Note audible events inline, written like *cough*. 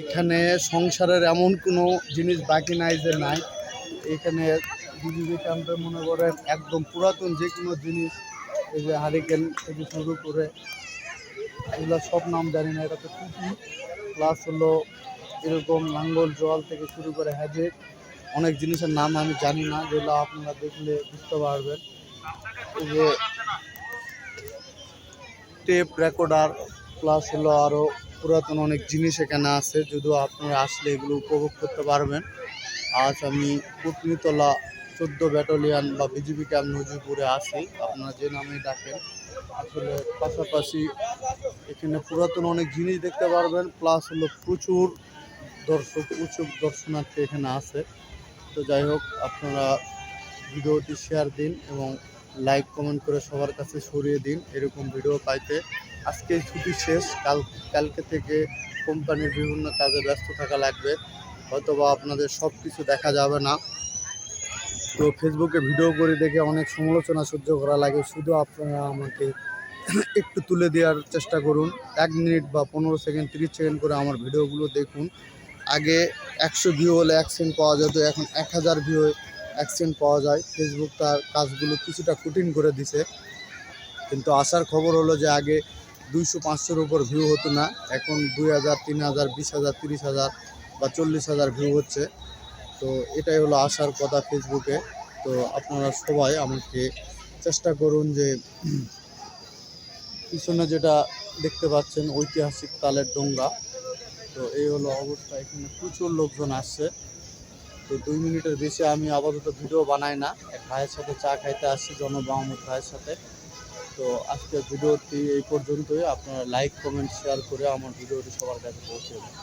এখানে সংসারের এমন কোনো জিনিস বাকি নাই যে নাই। এখানে ক্যাম্পে মনে করেন একদম পুরাতন যে কোনো জিনিস, এই যে হারিকেন থেকে শুরু করে এগুলো সব নাম জানি না, এটা তো টুপি প্লাস হলো এরকম লাঙ্গল জল থেকে শুরু করে হ্যাজেট অনেক জিনিসের নাম আমি জানি না, যেগুলো আপনারা দেখলে বুঝতে পারবেন। এই যে টেপ রেকর্ডার প্লাস হলো আরও পুরাতন অনেক জিনিস এখানে আছে, যদিও আপনারা আসলে এগুলো উপভোগ করতে পারবেন। আজ আমি পুতলিতলা চোদ্দ ব্যাটালিয়ান বা বিজিবি ক্যাম্প নজিপুরে আছি। আপনারা যে নামে ডাকেন, আসলে পাশাপাশি এখানে পুরাতন অনেক জিনিস দেখতে পারবেন প্লাস হলো প্রচুর দর্শক, প্রচুর দর্শনার্থী এখানে আছে। তো যাই হোক, আপনারা ভিডিওটি শেয়ার দিন এবং লাইক কমেন্ট করে সবার কাছে সরিয়ে দিন, এরকম ভিডিও পাইতে। আজকে ছুটি শেষ, কাল, কালকে থেকে কোম্পানির বিভিন্ন কাজে ব্যস্ত থাকা লাগবে। হয়তোবা আপনাদের সব কিছু দেখা যাবে না। তো ফেসবুকে ভিডিও করে দেখে অনেক সমালোচনা সহ্য করা লাগে। শুধু আপনারা আমাকে *coughs* একটু তুলে দেওয়ার চেষ্টা করুন। এক মিনিট বা পনেরো সেকেন্ড, তিরিশ সেকেন্ড করে আমার ভিডিওগুলো দেখুন। আগে একশো ভিউ হলে এক সেন্ট পাওয়া যেত, এখন এক হাজার ভিউ এক সেন্ট পাওয়া যায়। ফেসবুক তার কাজগুলো কিছুটা কঠিন করে দিছে। কিন্তু আসার খবর হলো যে আগে দুইশো পাঁচশোর উপর ভিউ হতো না। এখন দুই হাজার, তিন হাজার, বিশ হাজার, তিরিশ হাজার বা চল্লিশ হাজার ভিউ হচ্ছে। তো এটাই হলো আসার কথা ফেসবুকে। তো আপনারা সবাই আমাকে চেষ্টা করুন যে পিছনে যেটা দেখতে পাচ্ছেন, ঐতিহাসিক তালের ডোঙ্গা তো এই হলো অবস্থা। এখানে প্রচুর লোকজন আসছে। তো দুই মিনিটের বেশি আমি আপাতত ভিডিও বানাই না। এক ভাইয়ের সাথে চা খাইতে আসছি জনব মাহমুদ ভাইয়ের সাথে। তো আজকের ভিডিওটি এই পর্যন্তই। আপনারা লাইক কমেন্ট শেয়ার করে আমার ভিডিওটি সবার কাছে পৌঁছে দেবেন।